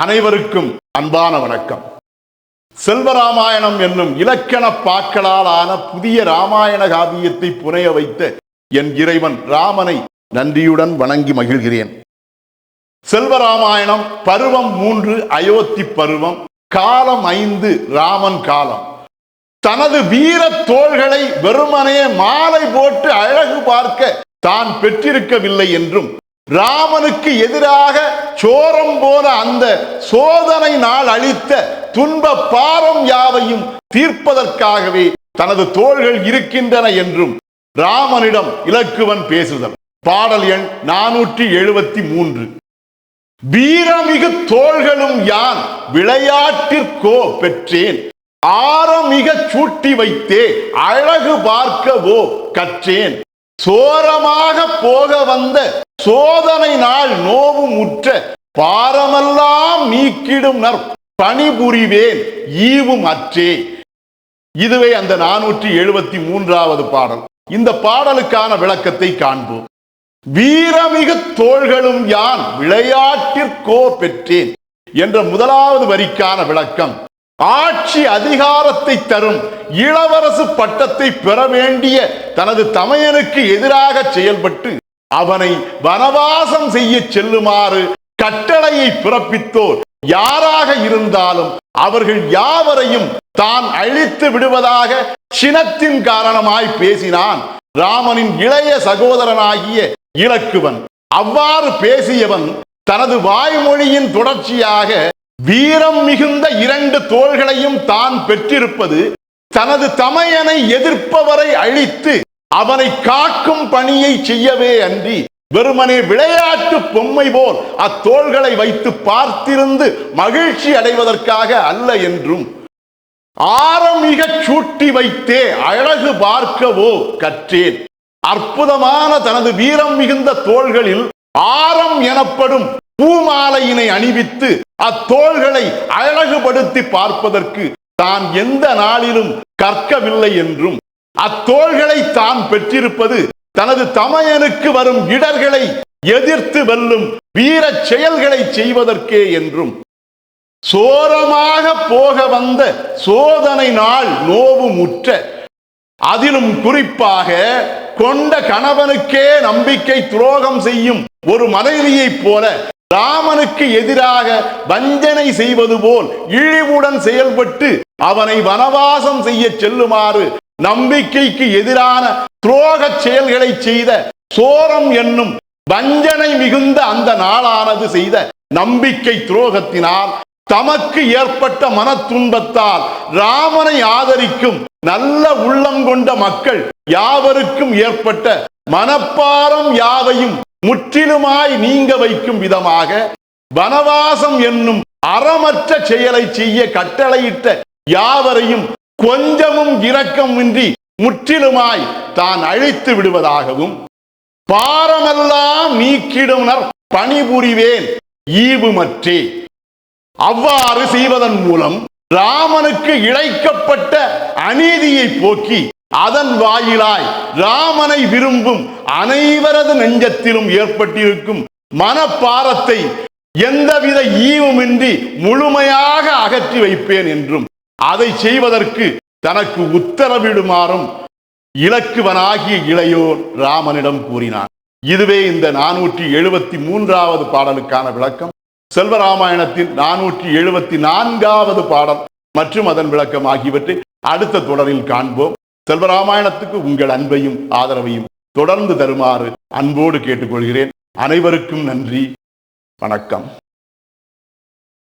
அனைவருக்கும் அன்பான வணக்கம். செல்வராமாயணம் என்னும் இலக்கண பாக்களால் ஆன புதிய ராமாயண காவியத்தை புனைய வைத்த என் இறைவன் ராமனை நன்றியுடன் வணங்கி மகிழ்கிறேன். செல்வராமாயணம் பருவம் மூன்று அயோத்தி பருவம் காலம் ஐந்து ராமன் காலம். தனது வீர தோள்களை வெறுமனே மாலை போட்டு அழகு பார்க்க தான் பெற்றிருக்கவில்லை என்றும் ராமனுக்கு எதிராக சோரம் போல அந்த சோதனை நாள் அளித்த துன்ப பாரம் யாவையும் தீர்ப்பதற்காகவே தனது தோள்கள் இருக்கின்றன என்றும் ராமனிடம் இலக்குவன் பேசுதல். பாடல் எண் நானூற்றி எழுபத்தி மூன்று. வீரமிகு தோள்களும் யான் விளையாட்டிற்கோ பெற்றேன். ஆரமிக சூட்டி வைத்தே அழகு பார்க்கவோ கற்றேன். சோரமாக போக வந்த சோதனை நாள் நோவு முற்ற பாரமெல்லாம் நீக்கிடும் நற் பணிபுரிவேன் ஈவும் அற்றே. இதுவே அந்த நானூற்றி எழுபத்தி மூன்றாவது பாடல். இந்த பாடலுக்கான விளக்கத்தை காண்போம். வீரமிகு தோள்களும் யான் விளையாட்டிற்கோ பெற்றேன் என்ற முதலாவது வரிக்கான விளக்கம். ஆட்சி அதிகாரத்தை தரும் இளவரசு பட்டத்தை பெற வேண்டிய தனது தமையனுக்கு எதிராக செயல்பட்டு அவனை வனவாசம் செய்ய செல்லுமாறு கட்டளையை பிறப்பித்தோர் யாராக இருந்தாலும் அவர்கள் யாவரையும் தான் அழித்து விடுவதாக சினத்தின் காரணமாய் பேசினான். ராமனின் இளைய சகோதரனாகிய இலக்குவன். அவ்வாறு பேசியவன் தனது வாய்மொழியின் தொடர்ச்சியாக வீரம் மிகுந்த இரண்டு தோள்களையும் தான் பெற்றிருப்பது தனது தமையனை எதிர்ப்பவரை அழித்து அவனை காக்கும் பணியை செய்யவே அன்றி வெறுமனே விளையாட்டு பொம்மை போல் அத்தோள்களை வைத்து பார்த்திருந்து மகிழ்ச்சி அடைவதற்காக அல்ல என்றும் ஆரமிக சூட்டி வைத்தே அழகு பார்க்கவோ கற்றேன். அற்புதமான தனது வீரம் மிகுந்த தோள்களில் ஆரம் எனப்படும் பூமாலையினை அணிவித்து அத்தோள்களை அழகுபடுத்தி பார்ப்பதற்கு தான் எந்த நாளிலும் கற்கவில்லை என்றும் அத்தோள்களை தான் பெற்றிருப்பது தனது தமையனுக்கு வரும் இடர்களை எதிர்த்து வெல்லும் வீர செயல்களை செய்வதற்கே என்றும் சோரமாக போக வந்த சோதனை நாள் நோவு முற்ற அதிலும் குறிப்பாக கொண்ட கணவனுக்கே நம்பிக்கை துரோகம் செய்யும் ஒரு மனைவியைப் போல ராமனுக்கு எதிராக வஞ்சனை செய்வது போல் இழிவுடன் செயல்பட்டு அவனை வனவாசம் செய்ய செல்லுமாறு நம்பிக்கைக்கு எதிரான துரோக செயல்களை செய்த சோரம் என்னும் வஞ்சனை மிகுந்த அந்த நாளானது செய்த நம்பிக்கை துரோகத்தினால் தமக்கு ஏற்பட்ட மன துன்பத்தால் ராமனை ஆதரிக்கும் நல்ல உள்ளம் கொண்ட மக்கள் யாவருக்கும் ஏற்பட்ட மனப்பாரம் யாவையும் முற்றிலுமாய் நீங்க வைக்கும் விதமாக வனவாசம் என்னும் அறமற்ற செயலை செய்ய கட்டளையிட்ட யாவரையும் கொஞ்சமும் இரக்கமின்றி முற்றிலுமாய் தான் அழித்து விடுவதாகவும் பாரமெல்லாம் நீக்கிடுனர் பணிபுரிவேன் ஈவுமற்றே. அவ்வாறு செய்வதன் மூலம் ராமனுக்கு இழைக்கப்பட்ட அநீதியை போக்கி அதன் வாயிலாய் ராமனை விரும்பும் அனைவரது நெஞ்சத்திலும் ஏற்பட்டிருக்கும் மனப்பாரத்தை எந்தவித ஈவுமின்றி முழுமையாக அகற்றி வைப்பேன் என்றும் அதை செய்வதற்கு தனக்கு உத்தரவிடுமாறும் இலக்குவனாகிய இளையோர் ராமனிடம் கூறினார் இதுவே இந்த நானூற்றி எழுபத்தி மூன்றாவது பாடலுக்கான விளக்கம். செல்வராமாயணத்தின் நானூற்றி எழுபத்தி நான்காவது பாடல் மற்றும் அதன் விளக்கம் ஆகியவற்றை அடுத்த தொடரில் காண்போம். செல்வராமாயணத்துக்கு உங்கள் அன்பையும் ஆதரவையும் தொடர்ந்து தருமாறு அன்போடு கேட்டுக்கொள்கிறேன். அனைவருக்கும் நன்றி. வணக்கம்.